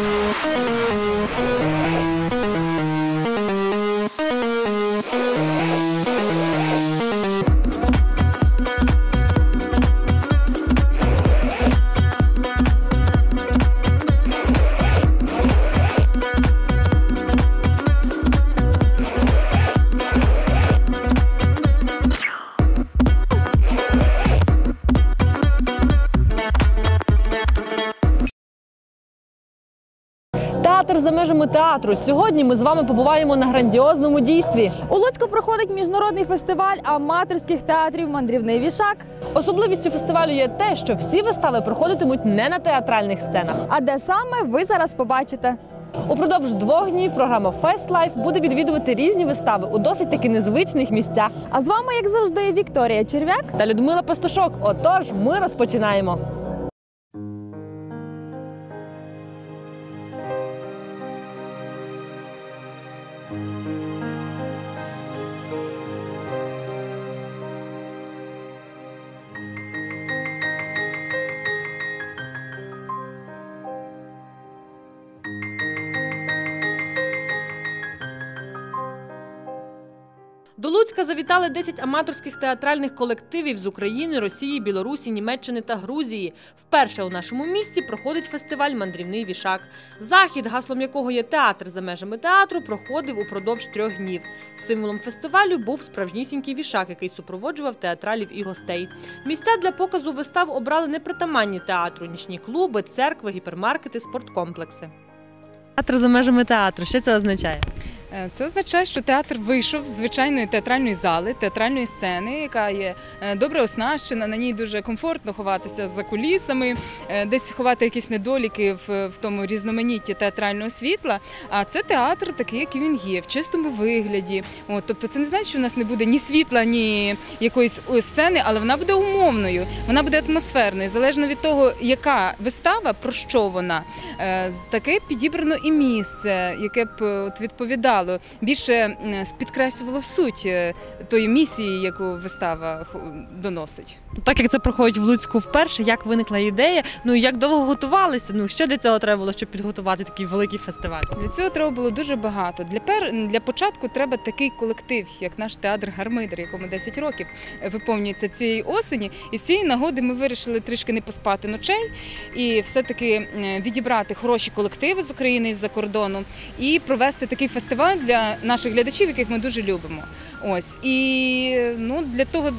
Театр театру. Сьогодні ми з вами побуваємо на грандіозному дійстві. У Луцьку проходить міжнародний фестиваль аматорських театрів Мандрівний вішак. Особливістю фестивалю є те, що всі вистави проходитимуть не на театральних сценах. А де саме ви зараз побачите? Упродовж двох днів програма Fest Life буде відвідувати різні вистави у досить таки незвичних місцях. А з вами, як завжди, Вікторія Черв'як. Та Людмила Пастушок. Отож, ми розпочинаємо. Завітали 10 аматорських театральних колективів з України, Росії, Білорусі, Німеччини та Грузії. Вперше у нашому місті проходить фестиваль Мандрівний вішак. Захід, гаслом якого є театр за межами театру, проходив упродовж трьох днів. Символом фестивалю був справжнісінький вішак, який супроводжував театралів і гостей. Місця для показу вистав обрали непритаманні театру, нічні клуби, церкви, гіпермаркети, спорткомплекси. Театр за межами театру. Що це означає? Е, Це означає, що театр вийшов з звичайної театральної зали, театральної сцени, яка є е, добре оснащена. На ній дуже комфортно ховатися за кулісами, е, десь ховати якісь недоліки в, тому різноманітті театрального світла. А це театр такий, який він є, в чистому вигляді. От, тобто, це не значить, що в нас не буде ні світла, ні якоїсь сцени, але вона буде умовною, вона буде атмосферною. Залежно від того, яка вистава, про що вона, таке підібрано і місце, яке б е, от більше підкреслювало суть е, тої місії, яку вистава доносить. Так як це проходить в Луцьку вперше, як виникла ідея? Ну як довго готувалися? Ну що для цього треба було, щоб підготувати такий великий фестиваль? Для цього треба було дуже багато. Для пер для початку треба такий колектив, як наш театр Гармидер, якому 10 років е, виповнюється цієї осені. І з цієї нагоди ми вирішили трішки не поспати ночей і все-таки відібрати хороші колективи з України і з-за кордону і провести такий фестиваль для наших глядачів, яких ми дуже любимо. Ось і ну для того.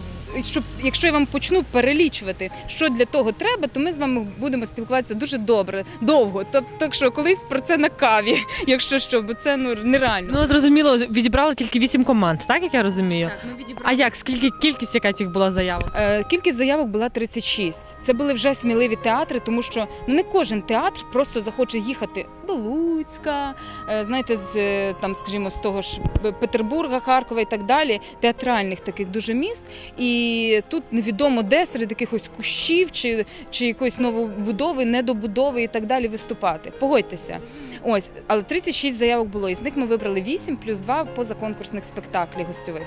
Щоб якщо я вам почну перелічувати, що для того треба, то ми з вами будемо спілкуватися дуже добре, довго. Тобто, так що колись про це на каві, якщо що, бо це ну нереально. Ну зрозуміло, відібрали тільки вісім команд, так як я розумію. Так, ми відібрали. А як скільки кількість, яка цих була заявок? Е, Кількість заявок була 36. Це були вже сміливі театри, тому що ну, не кожен театр просто захоче їхати до Луцька, е, знаєте, з е, там, скажімо, з того ж Петербурга, Харкова і так далі, театральних таких дуже міст. І тут невідомо де серед якихось кущів чи, чи якоїсь новобудови, недобудови і так далі виступати. Погодьтеся. Ось, але 36 заявок було. Із них ми вибрали 8 плюс 2 позаконкурсних спектаклів гостьових.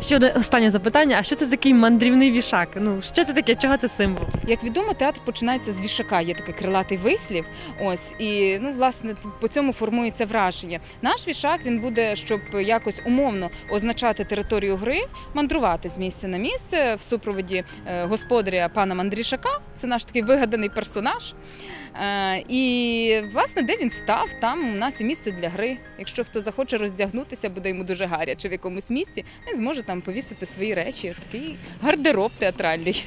Ще одне останнє запитання: а що це такий мандрівний вішак? Ну що це таке? Чого це символ? Як відомо, театр починається з вішака. Є такий крилатий вислів. Ось і ну власне по цьому формується враження. Наш вішак він буде, щоб якось умовно означати територію гри, мандрувати з місця на місце в супроводі е, господаря пана Мандрішака. Це наш такий вигаданий персонаж. Е, І власне, де він став, там у нас і місце для гри. Якщо хто захоче роздягнутися, буде йому дуже гаряче в якомусь місці, він зможе там повісити свої речі. Такий гардероб театральний.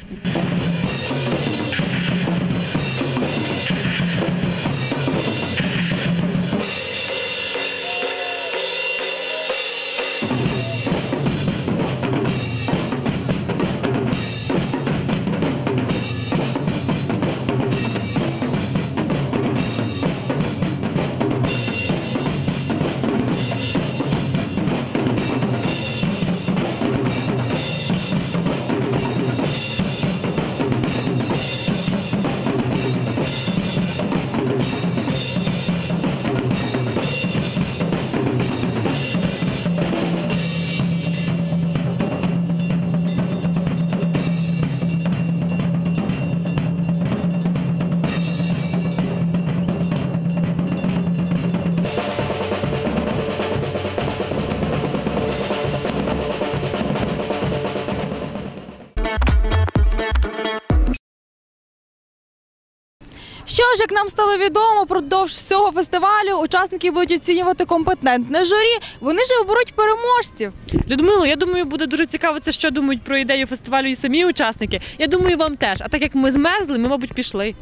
Що ж, як нам стало відомо, продовж всього фестивалю учасники будуть оцінювати компетентне журі. Вони ж оберуть переможців. Людмило, я думаю, буде дуже цікаво, це що думають про ідею фестивалю і самі учасники. Я думаю, вам теж. А так як ми змерзли, ми, мабуть, пішли.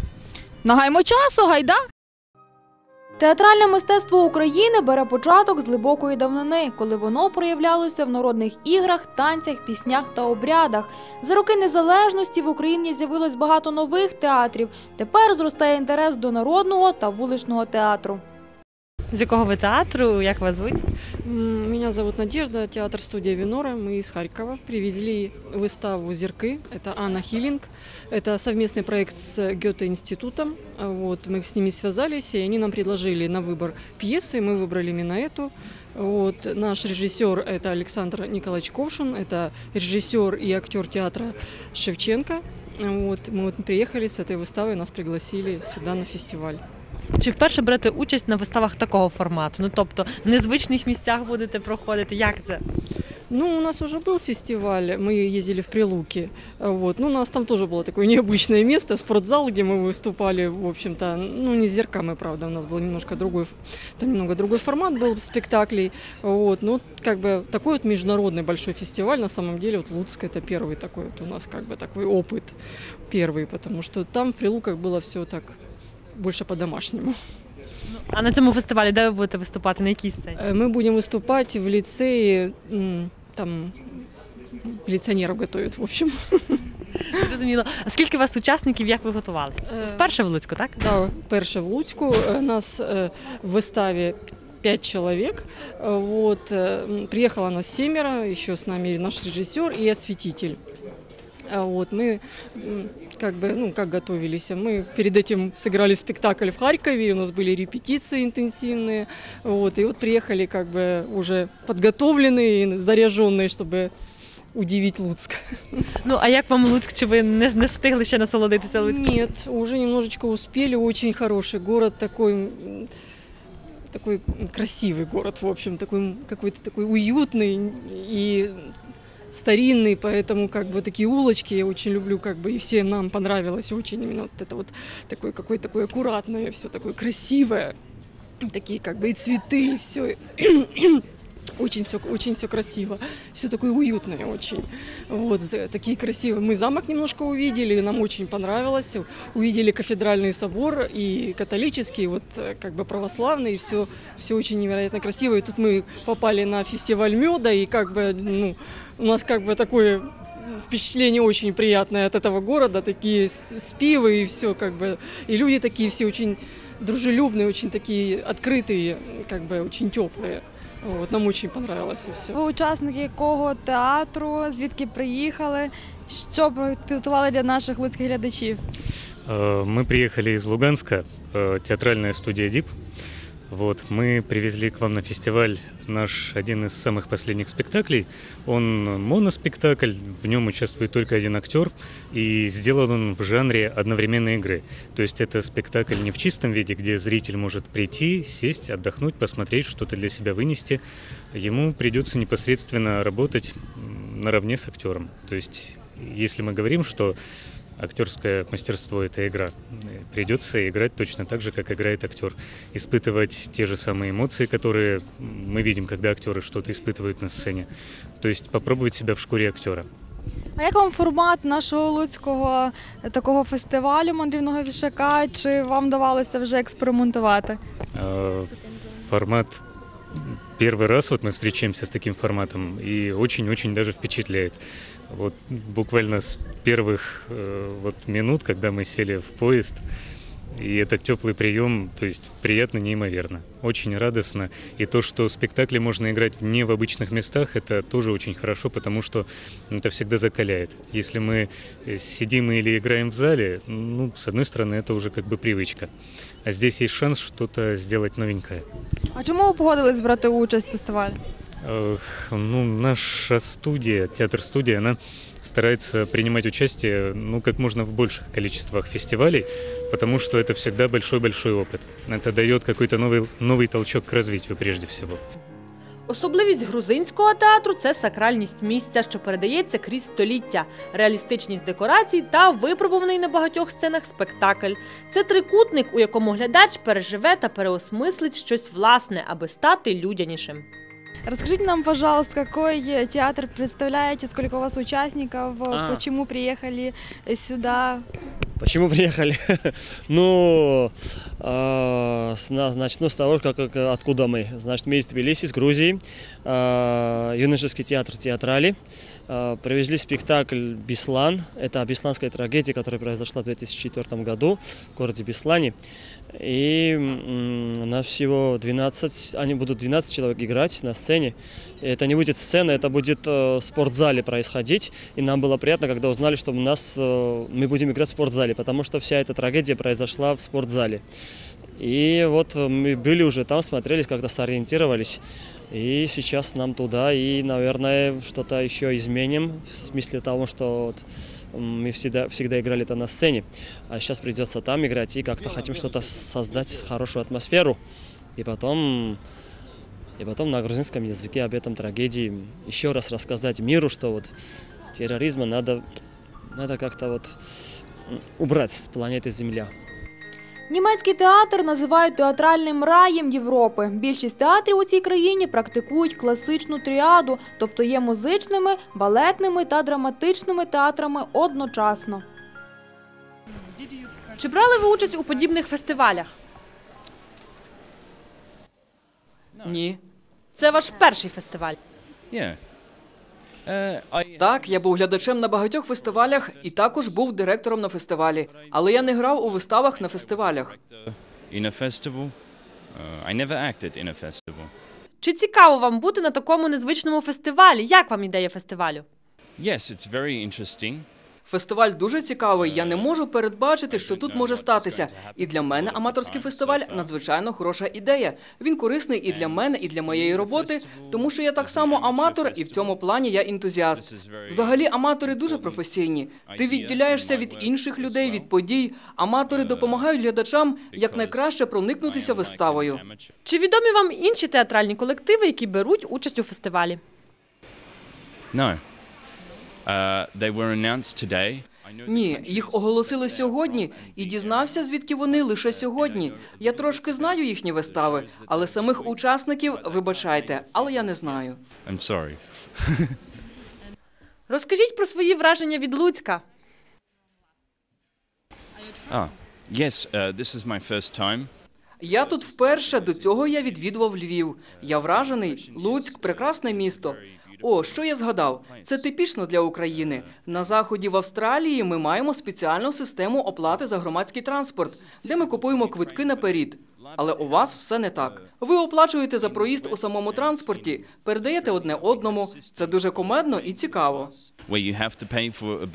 Нагаймо часу, гайда! Театральне мистецтво України бере початок з глибокої давнини, коли воно проявлялося в народних іграх, танцях, піснях та обрядах. За роки незалежності в Україні з'явилось багато нових театрів. Тепер зростає інтерес до народного та вуличного театру. З якого ви театру? Як вас звуть? М, Меня зовут Надежда, театр студия Винора. Мы из Харькова. Привезли выставу «Зерки». Это Анна Хиллинг. Это совместный проект с Гёте-институтом. А Вот, мы с ними связались, и они нам предложили на выбор пьесы. Мы выбрали именно эту. Вот, наш режиссер – это Александр Николаевич Ковшин. Это режиссер и актер театра Шевченко. Вот, мы вот приехали с этой выставой, нас пригласили сюда на фестиваль. Чи вперше берете участь на виставах такого формату? Ну тобто в незвичних місцях будете проходити? Як це? Ну, у нас уже был фестиваль, мы ездили в Прилуки. Вот. Ну, у нас там тоже было такое необычное место, спортзал, где мы выступали, в общем-то, ну, не с зерками, правда, у нас был немножко другой, там немного другой формат был спектаклей. Вот. Ну, как бы такой вот международный большой фестиваль, на самом деле, вот Луцк это первый такой вот у нас как бы такой опыт, первый, потому что там в Прилуках было все так больше по-домашнему. А на цьому фестивалі де ви будете виступати? На якій сцені? Э, Мы будем выступать в лицее, м, там милиционеров готовят, в общем. Зрозуміло. А скільки у вас учасників, як ви готувалися? Е, Вперше в Луцьку, так? Да, перше в Луцьку. Е, Нас е, в виставі пять человек. Э, Вот. э, м, Приехало нас семеро, еще с нами наш режиссер и осветитель. А Вот, мы как бы, ну, как готовились. Мы перед этим сыграли спектакль в Харькове, у нас были репетиции интенсивные. Вот, и вот приехали как бы уже подготовленные, и заряженные, чтобы удивить Луцк. Ну а як вам Луцьк? Чи ви не, не встигли ще насолодитися Луцьком? Нет, уже немножечко успели. Очень хороший город, такой, такой красивый город, в общем, такой какой-то такой уютный и старинный, поэтому как бы такие улочки я очень люблю, как бы и всем нам понравилось очень именно вот это вот такое какое такое аккуратное, все такое красивое, такие как бы и цветы, и все. Очень все, очень все красиво, все такое уютное очень. Вот, такие красивые. Мы замок немножко увидели, нам очень понравилось. Увидели кафедральный собор и католический, вот как бы православный, все, все очень невероятно красиво. И тут мы попали на фестиваль меда, и как бы, ну, у нас как бы такое впечатление очень приятное от этого города, такие спивы и все как бы, и люди такие все очень дружелюбные, очень такие открытые, как бы очень теплые. Вот, нам очень понравилось и все. Ви учасники якого театру, звідки приїхали, що підготували для наших луцьких глядачів? Э, Мы приехали из Луганска, э, театральная студия ДИП. Вот, мы привезли к вам на фестиваль наш один из самых последних спектаклей. Он моноспектакль, в нем участвует только один актер, и сделан он в жанре одновременной игры. То есть это спектакль не в чистом виде, где зритель может прийти, сесть, отдохнуть, посмотреть, что-то для себя вынести. Ему придется непосредственно работать наравне с актером. То есть, если мы говорим, что актерское мастерство это игра. Придется играть точно так же, как играет актер. Испытывать те же самые эмоции, которые мы видим, когда актеры что-то испытывают на сцене. То есть попробовать себя в шкуре актера. А як вам формат нашого луцького такого фестивалю мандрівного вішака? Чи вам давалося вже експериментувати? А, Формат первый раз вот мы встречаемся с таким форматом и очень-очень даже впечатляет. Вот буквально с первых э, вот минут, когда мы сели в поезд, и этот теплый прием, то есть приятно неимоверно, очень радостно. И то, что спектакли можно играть не в обычных местах, это тоже очень хорошо, потому что это всегда закаляет. Если мы э, сидим или играем в зале, ну, с одной стороны, это уже как бы привычка. А здесь есть шанс что-то сделать новенькое. А чому ви погодились брати участь в фестивалі? Эх, Ну, наша студия, театр-студия, она старается принимать участие ну, как можно в больших количествах фестивалей, потому что это всегда большой-большой опыт. Это дает какой-то новый, новый толчок к развитию прежде всего. Особливість грузинського театру це сакральність місця, що передається крізь століття, реалістичність декорацій та випробуваний на багатьох сценах спектакль. Це трикутник, у якому глядач переживе та переосмислить щось власне, аби стати людянішим. Расскажите нам, пожалуйста, какой э, театр представляете, сколько у вас участников, э, А. почему приехали э, сюда? Почему приехали? ну, э, начну с того, как, как- откуда мы. Значит, мы из Тбилиси, из Грузии. Э, юношеский театр театрали. Э, привезли спектакль «Беслан». Это о бесланской трагедии, которая произошла в 2004 году в городе Беслане. И нас всего 12, они будут 12 человек играть на сцене. Это не будет сцена, это будет э, в спортзале происходить. И нам было приятно, когда узнали, что у нас э, мы будем играть в спортзале, потому что вся эта трагедия произошла в спортзале. И вот э, мы были уже там, смотрелись, как-то сориентировались. И сейчас нам туда, и, наверное, что-то еще изменим, в смысле того, что вот, мы всегда, всегда играли это на сцене, а сейчас придется там играть, и как-то хотим что-то создать, хорошую атмосферу, и потом, и потом на грузинском языке об этом трагедии еще раз рассказать миру, что вот терроризма надо, надо как-то вот убрать с планеты Земля. Німецький театр називають театральним раєм Європи. Більшість театрів у цій країні практикують класичну тріаду, тобто є музичними, балетними та драматичними театрами одночасно. Чи брали ви участь у подібних фестивалях? Ні. Це ваш перший фестиваль. Yeah. Так, я був глядачем на багатьох фестивалях і також був директором на фестивалі. Але я не грав у виставах на фестивалях. Uh. Чи цікаво вам бути на такому незвичному фестивалі? Як вам ідея фестивалю? Yes, it's very interesting. Фестиваль дуже цікавий. Я не можу передбачити, що тут може статися. І для мене аматорський фестиваль надзвичайно хороша ідея. Він корисний і для мене, і для моєї роботи, тому що я так само аматор, і в цьому плані я ентузіаст. Взагалі, аматори дуже професійні. Ти відділяєшся від інших людей, від подій. Аматори допомагають глядачам якнайкраще проникнутися виставою. Чи відомі вам інші театральні колективи, які беруть участь у фестивалі? No. Uh, they were announced today. Ні, їх оголосили сьогодні, і дізнався, звідки вони лише сьогодні. Я трошки знаю їхні вистави, але самих учасників вибачайте, але я не знаю. I'm sorry. Розкажіть про свої враження від Луцька. Ah, yes, uh, this is my first time. Я тут вперше до цього я відвідував Львів. Я вражений. Луцьк прекрасне місто. О, що я згадав? Це типічно для України. На заході в Австралії ми маємо спеціальну систему оплати за громадський транспорт, де ми купуємо квитки наперед. Але у вас все не так. Ви оплачуєте за проїзд у самому транспорті, передаєте одне одному. Це дуже комедно і цікаво. where you have to pay for a.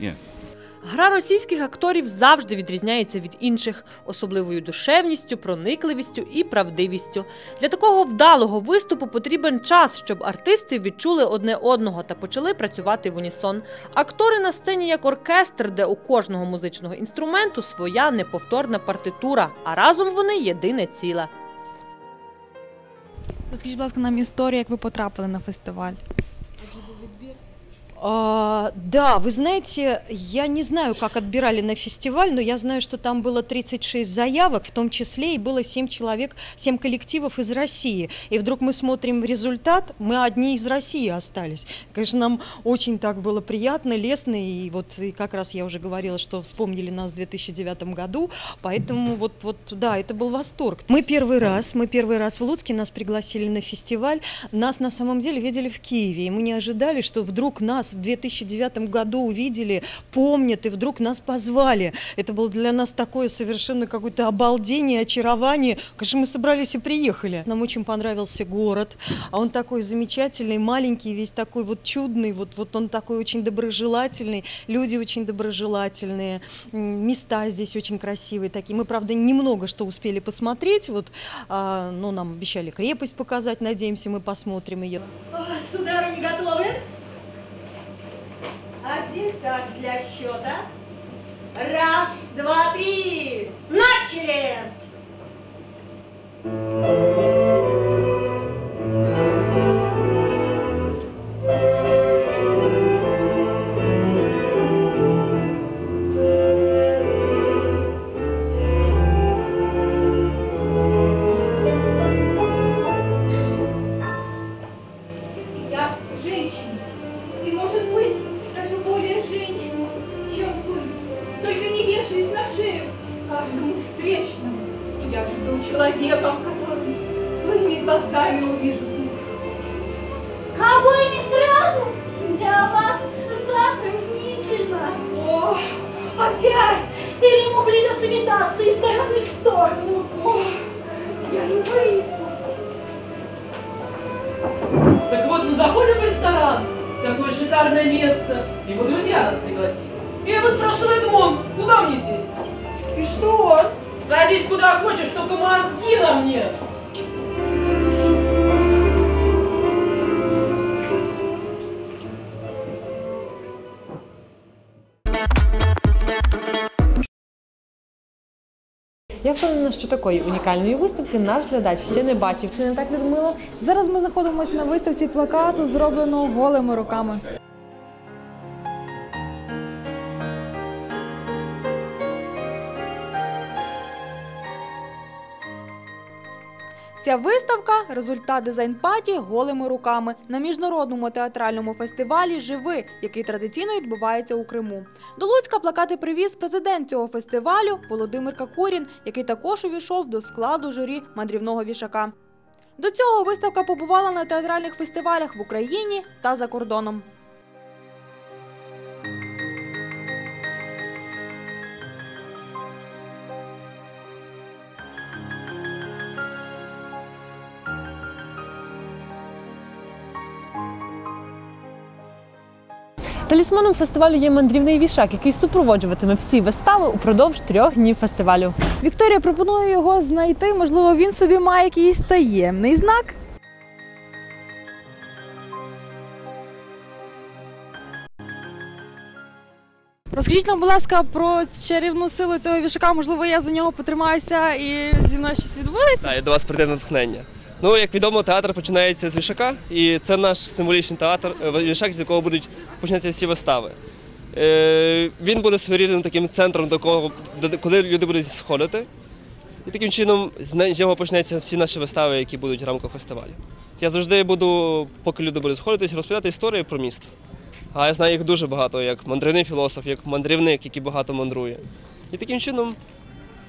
Yeah. Гра російських акторів завжди відрізняється від інших особливою душевністю, проникливістю і правдивістю. Для такого вдалого виступу потрібен час, щоб артисти відчули одне одного та почали працювати в унісон. Актори на сцені як оркестр, де у кожного музичного інструменту своя неповторна партитура, а разом вони єдине ціле. Розкажіть, будь ласка, нам історію, як ви потрапили на фестиваль. А, да, вы знаете, я не знаю, как отбирали на фестиваль, но я знаю, что там было 36 заявок, в том числе и было 7 человек, 7 коллективов из России. И вдруг мы смотрим результат, мы одни из России остались. Конечно, нам очень так было приятно, лестно, и вот и как раз я уже говорила, что вспомнили нас в 2009 году, поэтому вот, вот да, это был восторг. Мы первый раз, мы первый раз в Луцке, нас пригласили на фестиваль, нас на самом деле видели в Киеве, и мы не ожидали, что вдруг нас в 2009 году увидели, помнят, и вдруг нас позвали. Это было для нас такое совершенно какое-то обалдение, очарование. Конечно, мы собрались и приехали. Нам очень понравился город, а он такой замечательный, маленький, весь такой вот чудный, вот, вот он такой очень доброжелательный, люди очень доброжелательные, места здесь очень красивые такие. Мы, правда, немного что успели посмотреть, вот, а, ну, нам обещали крепость показать, надеемся, мы посмотрим ее. Сударыни готовы? Один так для счета. Раз, два, три. Начали! Я Шикарное место. Его друзья нас пригласили. Я его спрашиваю Эдмон, куда мне сесть? И что? Садись куда хочешь, только мозги нам нет. Я впевнена, що такої унікальної виставки наш глядач ще не бачив. Чи не так, Людмила? Зараз ми знаходимося на виставці плакату, зробленого голими руками. Ця виставка результат дизайн-паті голими руками на міжнародному театральному фестивалі Живи, який традиційно відбувається у Криму. До Луцька плакати привіз президент цього фестивалю Володимир Какурін, який також увійшов до складу журі мандрівного вішака. До цього виставка побувала на театральних фестивалях в Україні та за кордоном. Талісманом фестивалю є мандрівний вішак, який супроводжуватиме всі вистави упродовж трьох днів фестивалю. Вікторія пропонує його знайти. Можливо, він собі має якийсь таємний знак. Розкажіть нам, будь ласка, про чарівну силу цього вішака. Можливо, я за нього потримаюся і зі мною щось відбудеться. Так, і до вас прийде натхнення. Ну, як відомо, театр починається з вішака, і це наш символічний театр, е, вішак, з якого будуть починати всі вистави. Е, він буде своєрідним таким центром, до кого, куди люди будуть сходити. І таким чином з нього почнуться всі наші вистави, які будуть в рамках фестивалю. Я завжди буду, поки люди будуть сходитись, розповідати історії про місто. А я знаю їх дуже багато, як мандрівний філософ, як мандрівник, який багато мандрує. І таким чином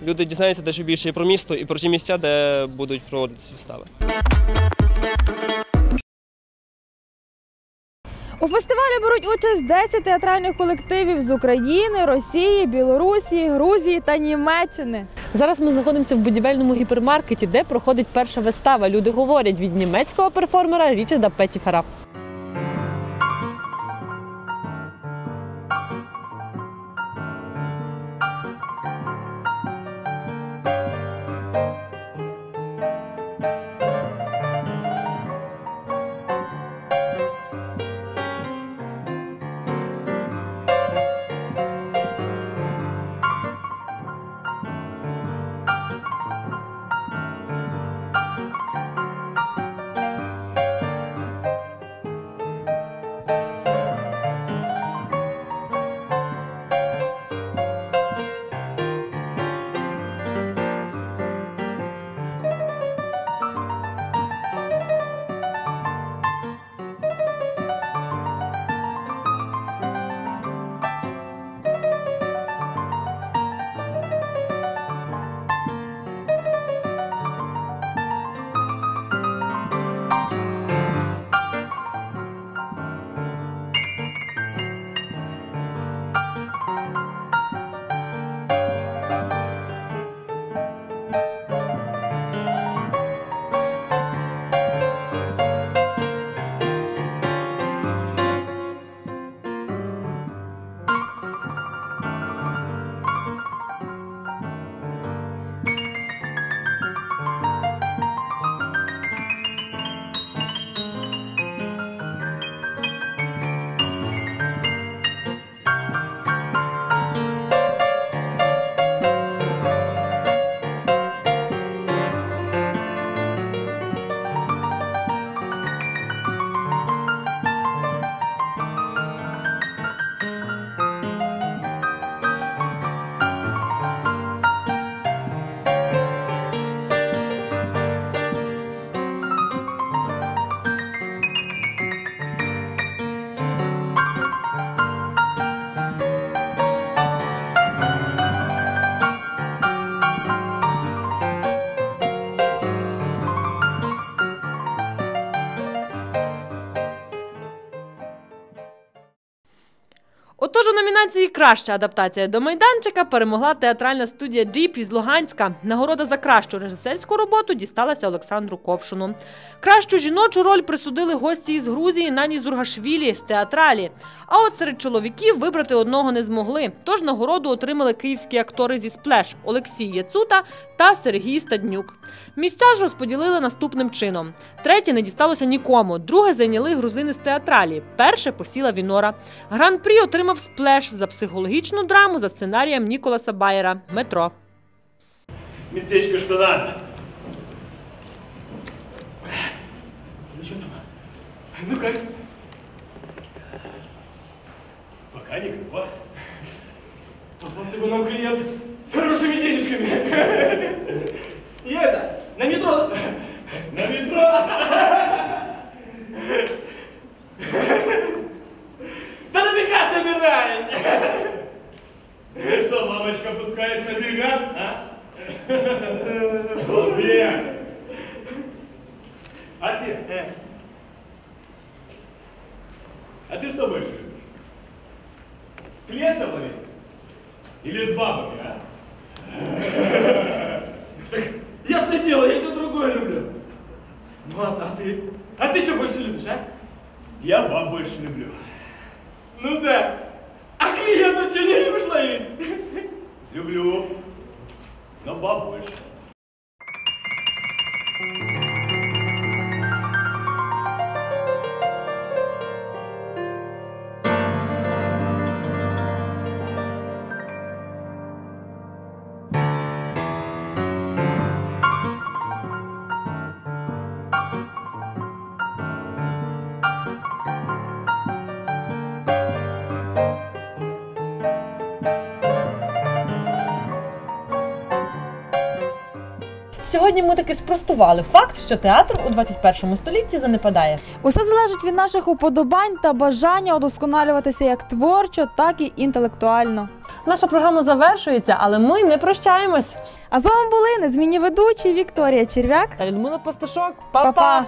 люди дізнаються дещо більше і про місто, і про ті місця, де будуть проводитися вистави. У фестивалі беруть участь 10 театральних колективів з України, Росії, Білорусі, Грузії та Німеччини. Зараз ми знаходимося в будівельному гіпермаркеті, де проходить перша вистава. Люди говорять від німецького перформера Річарда Петтіфера. Номінації Краща адаптація до майданчика перемогла театральна студія Діп із Луганська. Нагорода за кращу режисерську роботу дісталася Олександру Ковшуну. Кращу жіночу роль присудили гості із Грузії Нані Зургашвілі з театралі. А от серед чоловіків вибрати одного не змогли. Тож нагороду отримали київські актори зі сплеш Олексій Яцута та Сергій Стаднюк. Місця ж розподілили наступним чином: третє не дісталося нікому, друге зайняли грузини з театралі. Перше посіла Вінора. Гран-прі отримав сплеш за психологічну драму за сценарієм Ніколаса Байера Метро. Местечко что надо. Ну что там? Ну как? Пока никакого. Попался бы нам клиент с хорошими денежками. И это, на метро. На метро. Да нафига собираюсь? Ну что, мамочка пускает на дыга, а? Сьогодні ми таки спростували факт, що театр у 21 столітті занепадає. Усе залежить від наших уподобань та бажання удосконалюватися як творчо, так і інтелектуально. Наша програма завершується, але ми не прощаємось. А з вами були незмінні ведучі Вікторія Черв'як та Людмила Пастушок. Па-па!